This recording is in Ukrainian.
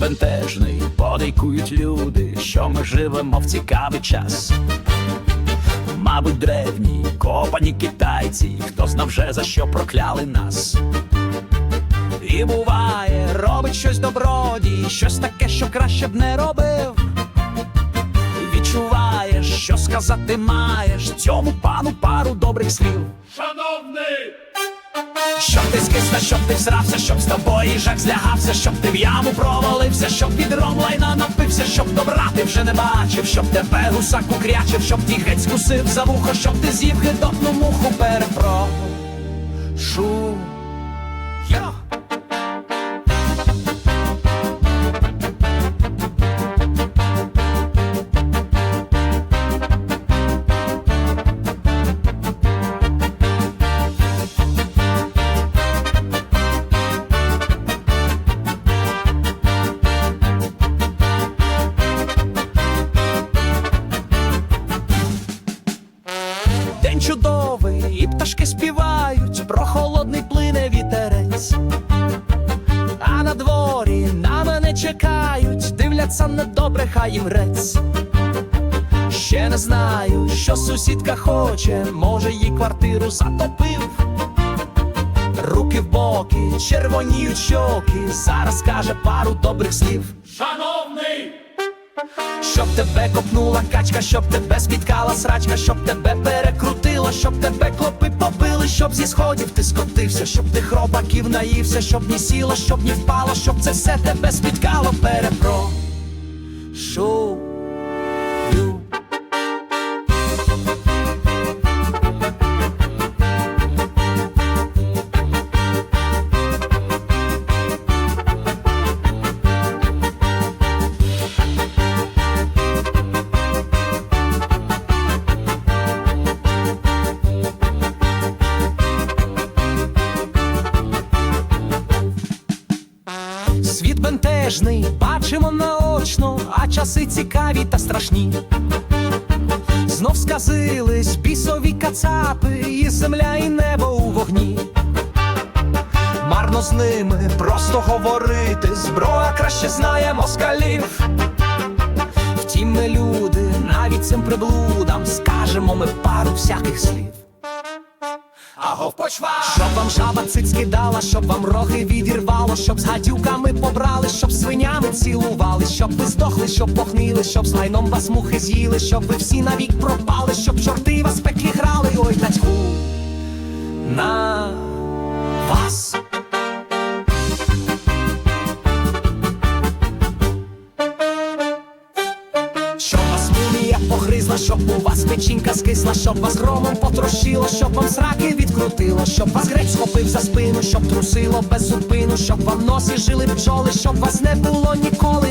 бентежний, подейкують люди, що ми живемо в цікавий час. Мабуть, древні, копані китайці, хто знав вже за що прокляли нас. І буває, робить щось добродій, щось таке, що краще б не робив. Відчуваєш, що сказати маєш цьому пану пару добрих слів. Шановний! Ти скисла, щоб ти всрався, щоб з тобою жак злягався, щоб ти в яму провалився, щоб відром лайна напився, щоб добра ти вже не бачив, щоб тебе гусак укрячив, щоб ті геть скусив за вухо, щоб ти з'їв гидотну муху перепрошу. Я. День чудовий, і пташки співають, про холодний плине вітерець. А на дворі на мене чекають, дивляться на добре, хай їм грець. Ще не знаю, що сусідка хоче, може їй квартиру затопив. Руки в боки, червоніють щоки, зараз каже пару добрих слів. Шановний! Щоб тебе копнула качка, щоб тебе спіткала срачка, щоб тебе перекрутило, щоб тебе клопи побили, щоб зі сходів ти скотився, щоб ти хробаків наївся, щоб ні сіло, щоб ні впало, щоб це все тебе спіткало, перепрошую. Світ бентежний, бачимо наочно, а часи цікаві та страшні. Знов сказились бісові кацапи, і земля, і небо у вогні. Марно з ними просто говорити, зброя краще знає москалів. Втім, ми люди, навіть цим приблудам скажемо ми пару всяких слів. Агов почва, щоб вам жаба цицьки дала, щоб вам роги відірвало, щоб з гадюками побрали, щоб свинями цілували, щоб ви здохли, щоб похнили, щоб з лайном вас мухи з'їли, щоб ви всі навік пропали, щоб чорти вас пеклі грали, ой, татьку погризла, щоб у вас печінка скисла, щоб вас громом потрощило, щоб вам сраки відкрутило, щоб вас грець схопив за спину, щоб трусило без зупину, щоб вам носі жили бджоли, щоб вас не було ніколи,